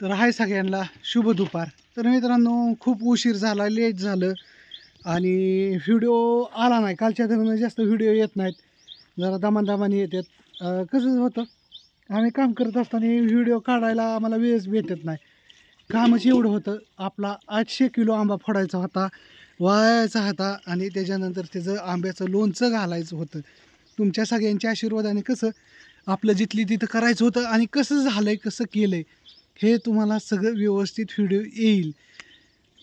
तर हाय सगळ्यांना शुभ दुपार. तर मित्रांनो खूप उशीर झाला लेट झालं आणि व्हिडिओ आला नाही. कालच्या दरम्यान जास्त व्हिडिओ येत नाहीत. जरा दमादमाने येतात कसं होतं? आम्ही काम करत असताना व्हिडिओ काढायला आम्हाला वेळच भेटत नाही. कामच एवढं होतं. आपला आठशे किलो आंबा फोडायचा होता वाळायचा होता आणि त्याच्यानंतर त्याचं आंब्याचं लोणचं घालायचं होतं. तुमच्या सगळ्यांच्या आशीर्वादाने कसं आपलं जिथली तिथं करायचं होतं आणि कसं झालं आहे कसं केलं आहे हे तुम्हाला सगळं व्यवस्थित व्हिडिओ येईल.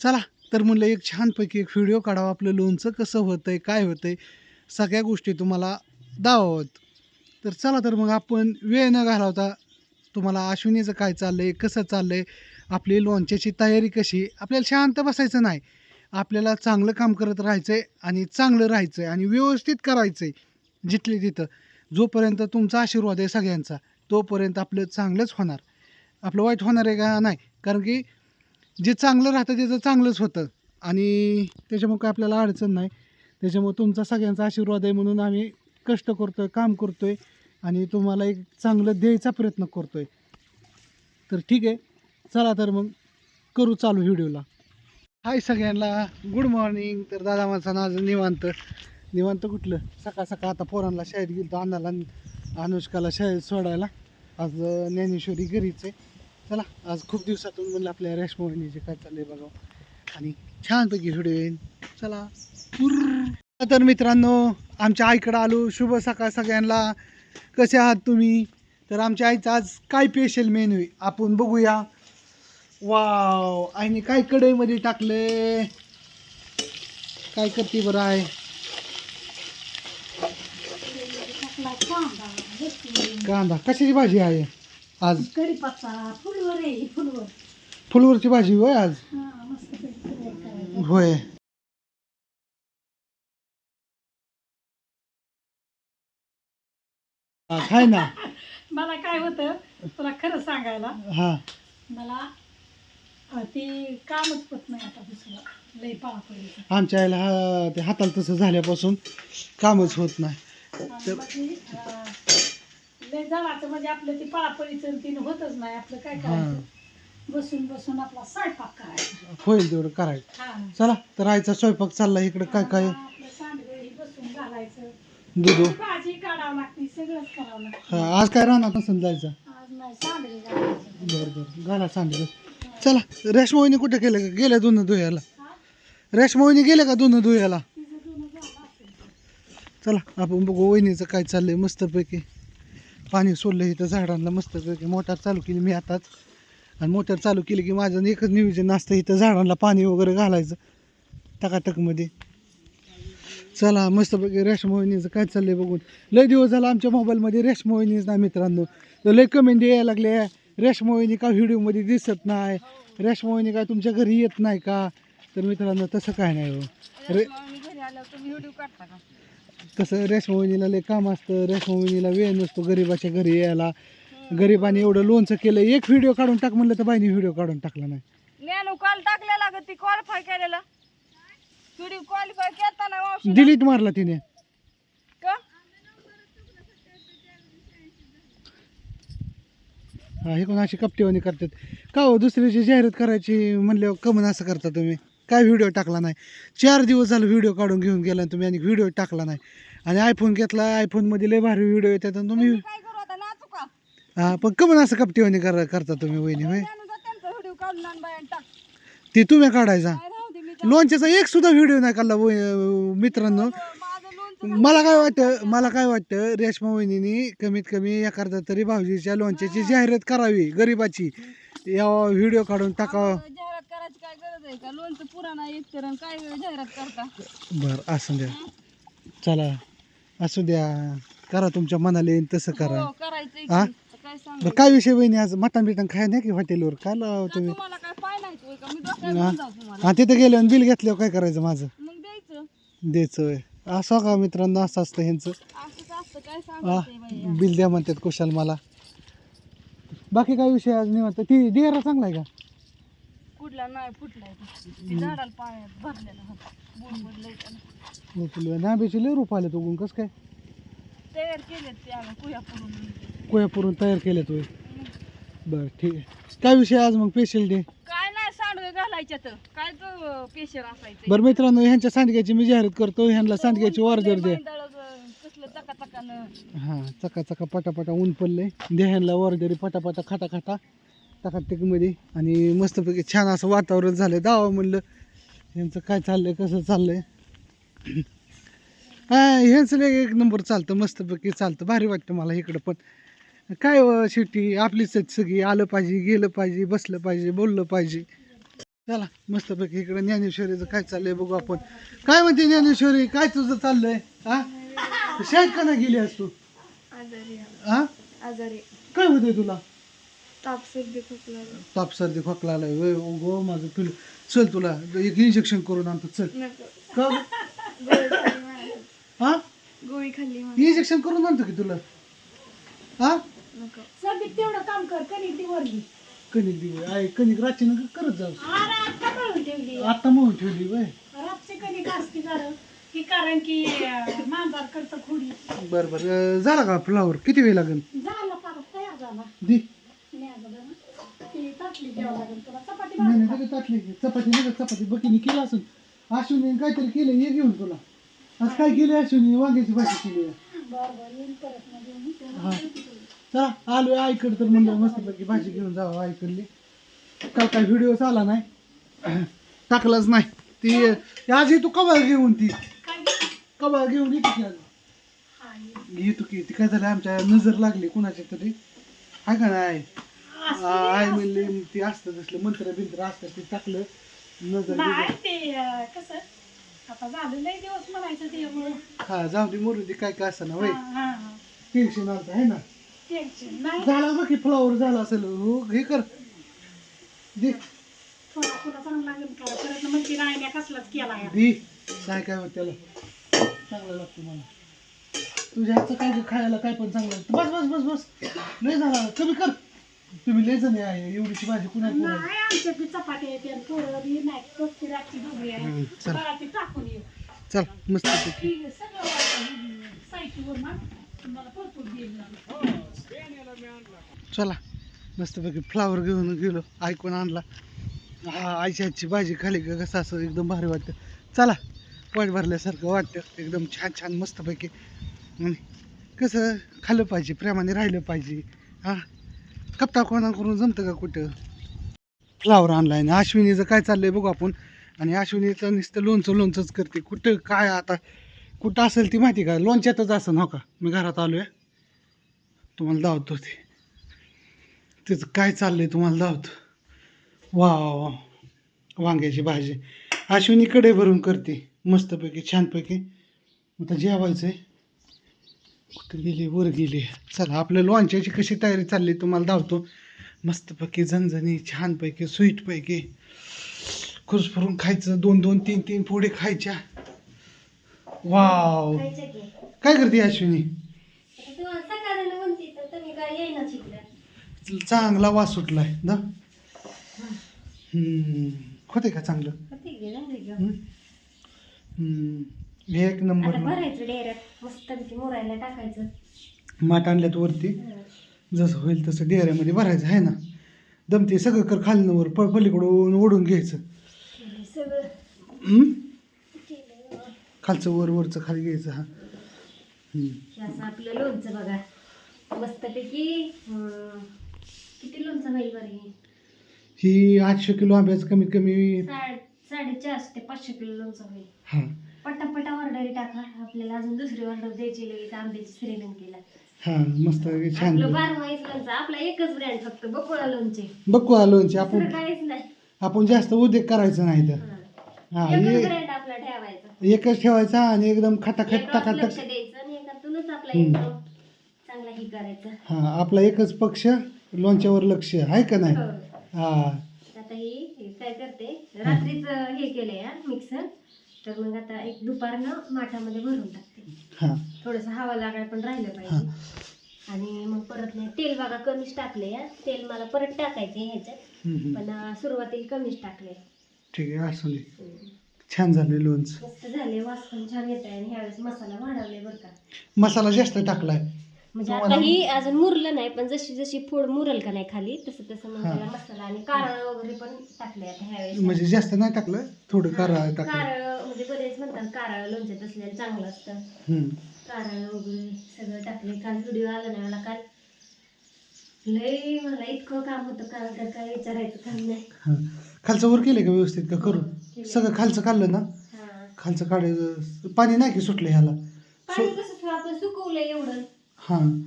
चला तर म्हणलं एक छानपैकी एक व्हिडिओ काढावा आपलं लोणचं कसं होतं आहे काय होतं आहे सगळ्या गोष्टी तुम्हाला दावावत तर चला तर मग आपण वेळ न घालवता तुम्हाला अश्विनीचं काय चाललं आहे कसं चाललं आहे आपली लोणच्याची तयारी कशी आपल्याला शांत बसायचं नाही. आपल्याला चांगलं काम करत राहायचं आहे आणि चांगलं राहायचं आहे आणि व्यवस्थित करायचं आहे जिथले तिथं. जोपर्यंत तुमचा आशीर्वाद आहे सगळ्यांचा तोपर्यंत आपलं चांगलंच होणार. आपलं वाईट होणार आहे का? नाही. कारण की जे चांगलं राहतं त्याचं चांगलंच होतं. आणि त्याच्यामुळं काय आपल्याला अडचण नाही. त्याच्यामुळं तुमचा सगळ्यांचा आशीर्वाद आहे म्हणून आम्ही कष्ट करतो आहे काम करतो आहे आणि तुम्हाला एक चांगलं द्यायचा प्रयत्न करतो आहे तर ठीक आहे. चला तर मग करू चालू व्हिडिओला. हाय सगळ्यांना. गुड मॉर्निंग तर दादा माणसानं आज निवांत. निवांत कुठलं? सकाळ सकाळ आता पोरांना शाळेत गेलो तो अण्णाला अनुष्काला शाळेत सोडायला. आज ज्ञानेश्वरी घरीच आहे. चला आज खूप दिवसातून म्हणलं आपल्या रेशमोहिनीचे काय चाललंय बघा आणि छानपैकी व्हिडिओ येईल चला तर मित्रांनो आमच्या आईकडं आलो. शुभ सकाळ सगळ्यांना. कसे आहात तुम्ही? तर आमच्या आईचं आज काय स्पेशल मेन्यू आहे? आपण बघूया. वाव आईने काय कढईमध्ये टाकले काय करते बरं आहे कांदा. कशाची भाजी आहे? आज? कढीपत्ता फुलवर आहे ही फुलवर. फुलवरची भाजी होय आज? हा मस्त होय. हा, खाय ना. मला काय होतं तुला खरं सांगायला. हा. मला अं, ते कामच होत नाही आता दुसरं. लय पळापळीचं आमच्या आईला हा ते हाताला तसं झाल्यापासून कामच होत नाही. आणि अं, लय जळाचं म्हणजे आपलं ते पळापळीचं तिनं होतच नाही. आपलं काय करायचं? बसून बसून आपला स्वयंपाक करायचा. होईल तेवढं करायचं. हा. चला तर आईचा स्वयंपाक चालला इकडं. काय काय? आपलं सांडगं बसून घालायचं. दूध. भाजी काढावं लागते सगळंच करावं लागतं. हा आज काय राहणार नसेल जायचं? आज नाही सांडगे घालायचं. बरं बरं. घाला सांगितलं चला रेशमोहिनी कुठे गेलं? का गेल्या दोन धुयाला हा? गेले का दोन धुयाला तिचं दोन झालं असेल. चला आपण बघू वहिनीचं काय चाललंय मस्तपैकी. पाणी सोडलं इथं झाडांना मस्त मोटार चालू केली मी आताच. आणि मोटार चालू केली की माझं एकच नियोजन असतं इथं झाडांना पाणी वगैरे घालायचं टकाटकमध्ये चला मस्तपैकी रेशमोहिनीचं काय चाललंय बघून. लय दिवस झाला आमच्या मोबाईलमध्ये रेशमोहिनीच ना मित्रांनो. तर लय कमेंट यायला लागले रेशमोहिनी का व्हिडिओमध्ये दिसत नाही? रेशमोहिनी काय तुमच्या घरी येत नाही का? तर मित्रांनो तसं काय नाही हो. रे कसं रेशमोहिनीला लय काम असतं रेशमोहिनीला वेळ नसतो गरीबाच्या घरी यायला. गरिबाने एवढं लोणचं केलं एक व्हिडिओ काढून टाक म्हणलं तर बाईने व्हिडिओ काढून टाकला नाही. ज्ञानू कॉल टाकलेला ग ती क्वालिफाय केलेला. क्वालिफाय मावशी डिलीट मारला तिने. का? हा हे कोण अशी कपटीवाणी करतात? का हो दुसऱ्याची जाहिरात करायची म्हणल्यावर कमन असं करता तुम्ही? काय व्हिडिओ टाकला नाही. चार दिवस झालं व्हिडिओ काढून घेऊन गेला आणि तुम्ही आणि व्हिडिओ टाकला नाही. आणि आयफोन घेतला आयफोनमध्ये लय भारी व्हिडिओ येतात आणि तुम्ही हा पण कमन असं कपटीवाणी कर करता तुम्ही वहिनी होय? टाक. ते तुम्ही काढायचा. लोणच्याचा एक सुद्धा व्हिडिओ नाही काढला वय- मित्रांनो. मला काय वाटतं मला काय वाटतं रेशमा वहिनीनी कमीत कमी एखादा तरी भाऊजीच्या लोणच्याची जाहिरात करावी गरिबाची. या व्हिडिओ काढून टाकावं. करायची काय गरज आहे का? लोणचं पुराणा एक तर आणि काय जाहिरात करता? बरं असू द्या. चला असू द्या. करा तुमच्या मनाला येईल तसं करा. हो करायचंय हा? काय सांग? बरं काय विषय वहिनी आज? मटण बिटन खाय नाही की हॉटेलवर काय लावा तुम्ही? तुम्हाला काय पाय नाही होय का? मी डोक्यावर घेऊन जाऊ तुम्हाला. हा तिथे गेले बिल घेतल्यावर काय करायचं माझं? मग द्यायचं. द्यायचं. असं का मित्रांनो? असं असतं ह्यांचं. असंच असतं काय हा सांगायचंय बाई बिल द्या म्हणतात कुशाल मला. बाकी काय विषय आज निवांत? ती डिअरा चांगला आहे का? कुठला नाही फुटलाय तो. ती झाडाला पाण्यात भरलेला होता. त्याला. लय रूप आले उगून कसं काय? तयार केलेत ते आम्ही कुया पडून कोयापुरून तयार केले तो बरं ठीक आहे. काय विषय आज मग स्पेशल डे काय नाही सांडगे घालायच्या तर काय तो पेशर असायचं? बरं मित्रांनो ह्यांच्या सांडग्याची मी जाहिरात करतो. ह्यांना सांडग्याची ऑर्डर द्या कसलं चका चकानं हां चका चका पटापटा ऊन पडलंय. द्या ह्यांना ऑर्डरी पटापटा खाता खाता टाकाटकीमध्ये आणि मस्तपैकी छान असं वातावरण झालं दावा म्हणलं ह्यांचं काय चाललंय? कसं चाललंय? हा ह्यांचं एक नंबर चालतं मस्तपैकी चालतं. भारी वाटतं मला इकडं पण. काय हो, शेवटी आपलीच सगळी. आलं पाहिजे गेलं पाहिजे बसलं पाहिजे बोललं पाहिजे. चला मस्तपैकी इकडं ज्ञानेश्वरीचं काय चाललंय बघू आपण. काय म्हणते ज्ञानेश्वरी? काय तुझं चाललंय? हा? शाळेत का नाही गेली आज तू? आजारी हा? आजारी काय होतंय तुला? ताप सर्दी खोकला ताप सर्दी खोकला आलाय वय गो माझं तुला चल तुला एक इंजेक्शन करून आणतो. चल. का हा? गोळी खाल्ली इंजेक्शन करून आणतो की तुला? हा? तेवढं काम कर. कणिक ती वरली कणिक दिली आहे कणिक रातची नका करत जाऊ. अरे आता कळून ठेवली. आता म्हणून ठेवली वय रातची कणिक असते कारण की कारण की मांजार करतं खुडी. बरं बरं. झाला का फ्लावर किती वेळ लागेल? झाला तयार झाला. दे. ती ताटली चपाती नाही नाही की. चपाती लगेच चपाती बकीने केलं असेल अश्विनी काहीतरी केलं ये घेऊन तुला. आज काय केलं अश्विनी? वांग्याची भाजी केली. हा. चला आलो आईकडे तर म्हणलं मस्तपैकी भाजी घेऊन जावं आईकडली. काल काय व्हिडिओ आला नाही. टाकलाच नाही. ती ती आज येतो कवा घेऊन ती? कवा घेऊन? येते की आज. हा. येतो की ती काय झालं आमच्या नजर लागली कुणाच्या तरी. हाय का नाही? आय म्हणले ती असतं तसलं मंत्र बिंत्र असतं ते टाकलं नजर नाही बिजर. ते अं, कसं आता झालं लय दिवस म्हणायचं त्यामुळं. हा जाऊ दे मरू दे काय काय असं ना वय. हा, हा, हा. टेन्शन आलं आहे ना? टेन्शन नाही. झाला बघ की फ्लॉवर झाला असेल हो हे कर. दे. थोडा थोडा चांगला लागेल का परत म्हणते नाही मी कसलाच केला या दे. काय काय होत त्याला. चांगलं लागतं मला. तुझ्या हातचं काय काय खायला काय पण चांगलं लागतं. बस बस बस बस. लय झाला. कमी कर. तुम्ही लय जण आहे एवढीची भाजी कुणा नाही आमच्या बी चपात्या येते आणि पोरं बी नाही रातची आहे. चल. ती टाकून येऊ. चल मस्त पैकी. सगळं साहित्यवर मान तुम्हाला भरपूर देईल ना. चला मस्तपैकी फ्लावर घेऊन गेलो ऐकून आणला. हा आईच्या हातची भाजी खाली का कसं असं एकदम भारी वाटतं. चला पोट भरल्यासारखं वाटतं एकदम छान छान मस्तपैकी आणि कसं खाल्लं पाहिजे प्रेमाने राहिलं पाहिजे. हा? कप्ता कोणा करून जमतं का कुठं? फ्लावर आणलाय आणि अश्विनीचं काय चाललंय बघू आपण. आणि अश्विनीचं नुसतं लोणचं लोणचंच करते. कुठं काय आता? कुठं असेल ती माहिती का? लोणच्यातच असं हो का? मी घरात आलो आहे तुम्हाला दावतो ते. त्याचं काय चाललंय तुम्हाला दावतो वा वा. वांग्याची भाजी. अश्विनी कडे भरून करते. मस्तपैकी छानपैकी. आता जेवायचं आहे कुठं गेली? वर गेली. चला आपल्या लोणच्याची कशी तयारी चालली तुम्हाला धावतो मस्तपैकी झणझणी छानपैकी स्वीटपैकी खुस भरून खायचं दोन दोन तीन तीन पोळी खायच्या. वाव काय करते अश्विनी? चांगला वास सुटलाय ना? हम्म. होते का चांगलं? एक नंबर भरायचं डेऱ्यात मस्त मोरायला टाकायचं. माठ आणल्यात वरती. जसं होईल तसं डेऱ्यामध्ये भरायचं आहे ना? दमते सगळं कर खालनं वर प पलीकडून ओढून घ्यायचं. सगळं. हम्म? खालचं वर वरचं खाली घ्यायचं हा. हे. असं आपलं लोणचं बघा. मस्तपैकी अं, किती लोणचं होईल बरं हे? ही आठशे किलो आंब्याचं कमीत कमी साड साडेचारशे ते पाचशे किलो लोणचं होईल हा. पटापटा ऑर्डर टाका. आपल्याला अजून दुसरी ऑर्डर द्यायची लगेच आंब्याची श्रीलंकेला हा मस्त छान आपलं लोणचं आपला एकच ब्रँड फक्त बकुळा लोणचे. बघू आलोनची आपण दुसरं काहीच नाही. आपण जास्त उद्योग करायचं नाही तर. हा. हा एकच हे ब्रँड आपला ठेवायचा. एकच ठेवायचा आणि एकदम खटाखट एकावर टाकाटक लक्ष द्यायचं आणि एकातूनच आपला. एकदम चांगला ही करायचा. हा आपला एकच पक्ष लोणच्यावर लक्ष आहे का नाही? हो. हा. आता ही हे काय करते? रात्रीच हे केलंय मिक्सर तर मग आता एक दुपारनं माठामध्ये भरून टाकते. हा. थोडस हवा लागायला पण राहिलं पाहिजे. आणि मग परत नाही तेल बघा कमीच टाकले हा. तेल मला परत टाकायचे ह्याच्यात. पण सुरुवातीला कमीच टाकले ठीक आहे असू दे. छान झाले लोणचं. मस्त झाले वास पण छान येत आहे आणि ह्यावेळेस मसाला वाढवले बरं का. मसाला जास्त टाकलाय. म्हणजे आता ही अजून मुरलं नाही पण जशी जशी फोड मुरल का नाही खाली तसं तसं मग. त्याला मसाला आणि कारळ वगैरे पण टाकले आता ह्यावेळेस म्हणजे जास्त नाही टाकलं? थोडं कारळ टाकलं. कारळ म्हणजे बरेच म्हणतात कारळ लोणच्यात असलेलं चांगलं असतं. हम्म. कारळ वगैरे सगळं टाकले. काल व्हिडिओ आला नाही मला काल लय मला इतकं काम होतं काल तर काय विचारायचं काम नाही. हा. खालचं वर केलं का व्यवस्थित का करून. सगळं खालचं काढलं ना? हा. खालचं काढायचं पाणी नाही की सुटलं ह्याला? पाणी कसं आपण सुकवलंय एवढं? हां.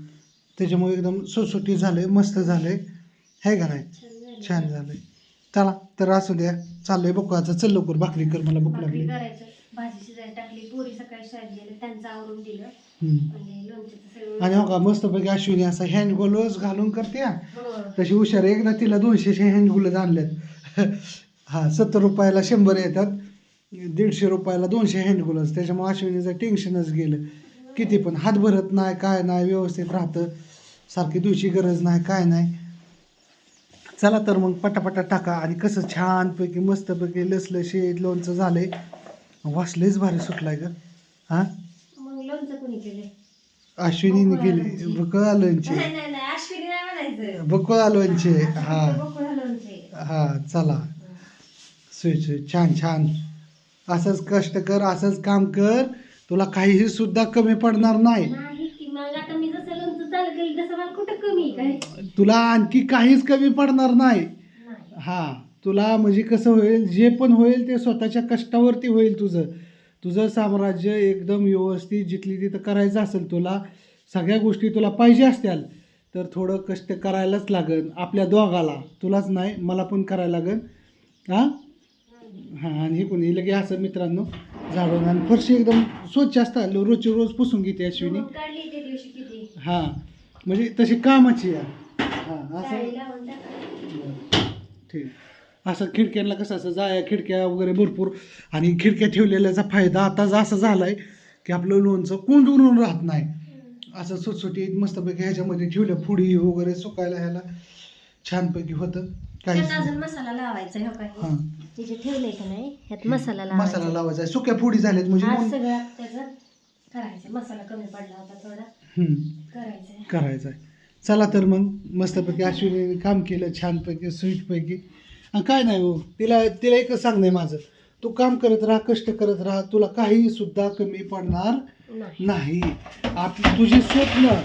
त्याच्यामुळे एकदम सुटसुटी झालंय मस्त झालंय. आहे का नाही? छान झालं. झालंय. चला तर असू द्या. चाललंय बघू आता. चल लवकर भाकरी कर मला भूक भाकरी लागली करायचं. भाजी शिजायला टाकली. पोरी सकाळी शाळेत गेले. त्यांचं आवरून दिलं. हम्म. लोणच्याचं सगळं आणि हो का मस्तपैकी अश्विनी असं हँड ग्लोव्स घालून करते हा. हो. तशी हुशार आहे. एकदा तिला दोनशे हँड ग्लोव्ज आणल्यात. हा सत्तर रुपयाला शंभर येतात. दीडशे रुपयाला दोनशे हँड ग्लोव्ज त्याच्यामुळे अश्विनीचं टेन्शनच गेलं. किती पण हात भरत नाही काय नाही व्यवस्थित राहतं. सारखी दुशी गरज नाही काय नाही. चला तर मग पटापटा टाका आणि कसं छानपैकी मस्तपैकी लसलशीत लोणचं झालंय. वासलेच भारी सुटलाय ग. हा? अश्विनीने केली. बकुळा म्हणायचं. बकुळा लोणचे. हा हा चला. स्वीट स्वीट छान छान. असंच कष्ट कर असंच काम कर. तुला काहीही सुद्धा कमी पडणार नाही. नाही की मग आता मी जसं लोणचं चालू केलं तसं मला कुठं कमी आहे काय? तुला आणखी काहीच कमी पडणार नाही. नाही. हा तुला म्हणजे कसं होईल जे पण होईल ते स्वतःच्या कष्टावरती होईल तुझं. तुझं साम्राज्य एकदम व्यवस्थित जिथली तिथं करायचं असेल तुला सगळ्या गोष्टी तुला पाहिजे असत्याल तर थोडं कष्ट करायलाच लागन आपल्या दोघाला. तुलाच नाही मला पण करायला लागन. हां? हां आणि हे कोणी लगे असं मित्रांनो. झाडून आणि फरशी एकदम स्वच्छ असतात रोजची रोज पुसून घेते अश्विनी मग काढली त्या दिवशी किती? हां म्हणजे तशी कामाची आहे. हां असं जाळी लावून टाका. ठीक. असं खिडक्यांना कसं असं जाया खिडक्या वगैरे भरपूर आणि खिडक्या ठेवलेल्याचा फायदा आता असं झाला आहे की आपलं लोणचं कोंडून राहत नाही. असं सुटसुटीत मस्तपैकी ह्याच्यामध्ये ठेवलं फुडी वगैरे सुकायला ह्याला छानपैकी होतं. अजून मसाला लावायचा हो काय हां. ते जे ठेवलंय का नाही ह्यात मसाला मसाला लावायचा. आहे. सुक्या फुडी झाल्यात म्हणजे आज मग- सगळं त्याचं करायचं. मसाला कमी पडला होता थोडा. हम्म. करायचं करायचं आहे चला तर मग मस्तपैकी अश्विनीने काम केलं छानपैकी स्वीटपैकी आणि काय नाही हो तिला तिला एकच सांग नाही माझं. तू काम करत राहा कष्ट करत राहा. तुला काही सुद्धा कमी पडणार नाही. नाही. आपली तुझी स्वप्न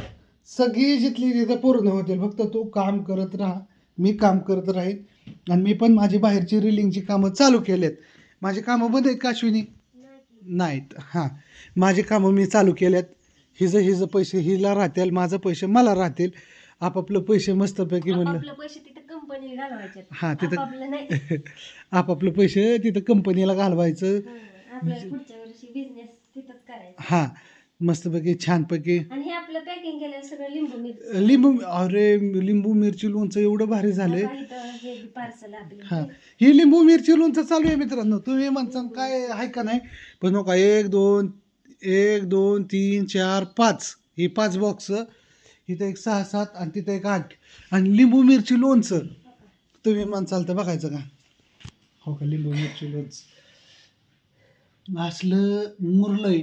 सगळी जिथली तिथं पूर्ण होतील. फक्त तू काम करत राहा. मी काम करत राहीन आणि मी पण माझी बाहेरची रिलिंगची कामं चालू केलेत. माझी कामं बंद आहेत का अश्विनी? नाहीत. हां. माझी कामं मी चालू केल्यात. हिजं हिजं पैसे हिला राहतील माझं पैसे मला राहतील. आपापलं पैसे मस्तपैकी म्हणलं. आपलं पैसे तिथं कंपनीला घालवायचे हां तिथं आपापलं पैसे तिथं कंपनीला घालवायचं. आपल्याला पुढच्या वर्षी बिझनेस तिथंच करायचा. हां. मस्तपैकी छानपैकी. आणि हे आपलं पॅकिंग केलेलं सगळं लिंबू मिरची. लिंबू अरे लिंबू मिरची लोणचं एवढं भारी झालंय. आता इथं हे पार्सल आपलं हां. लिंबू मिरची लोणचं चालू आहे मित्रांनो. तुम्ही म्हणता काय आहे का नाही? पण नका एक दोन एक दोन तीन चार पाच. ही पाच बॉक्स इथं एक सहा सात आणि तिथं एक आठ. आणि लिंबू मिरची लोणचं. तुम्ही म्हणसाल तर बघायचं का? हो का लिंबू मिरची लोणचं. असलं मुरलंय.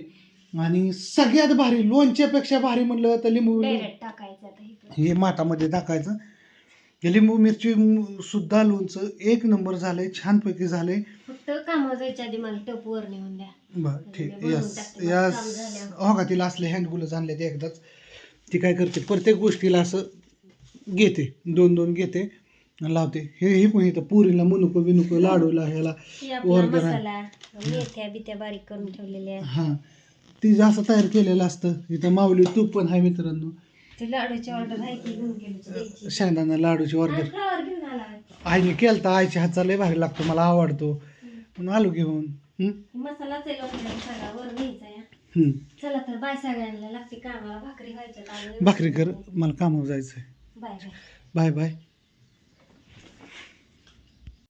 आणि सगळ्यात भारी लोणच्यापेक्षा भारी म्हणलं तर लिंबू डायरेक्ट टाकायचं आता हे माठामध्ये टाकायचं. हे लिंबू मिरची म- सुद्धा लोणचं एक नंबर झालंय छानपैकी झालंय. फक्त कामावर जायच्या आधी मला टप वर नेऊन द्या. बरं ठीक. बनवून यस टाकते. यस. काम झाल्यावर. हो का तिला असले हँडगुलच आणले ते एकदाच. ती काय करते प्रत्येक गोष्टीला असं घेते दोन दोन घेते आणि लावते. हे हे पण इथं पुरीला मुनुको बिनुको लाडूला ह्याला हे आपला Order आहे. मसाला मेथ्या बिथ्या बारीक करून ठेवलेल्या हां. ती असं तयार केलेलं असतं. इथं माऊली तूप पण आहे मित्रांनो. ते लाडूची ऑर्डर आहे ती घेऊन गेली शेंगदाणा लाडूची ऑर्डर फ्लावर घेऊन आला. आईने केलता आईच्या हातचा लय भारी लागतो मला आवडतो. म्हणून आलो घेऊन. हं? मसालाच आहे लोणच्याचा सगळा वर न्यायचा या हं. चला तर बाय सगळ्यांना लागते कामाला. भाकरी कर मला कामावर जायचं आहे बाय बाय. Bye bye.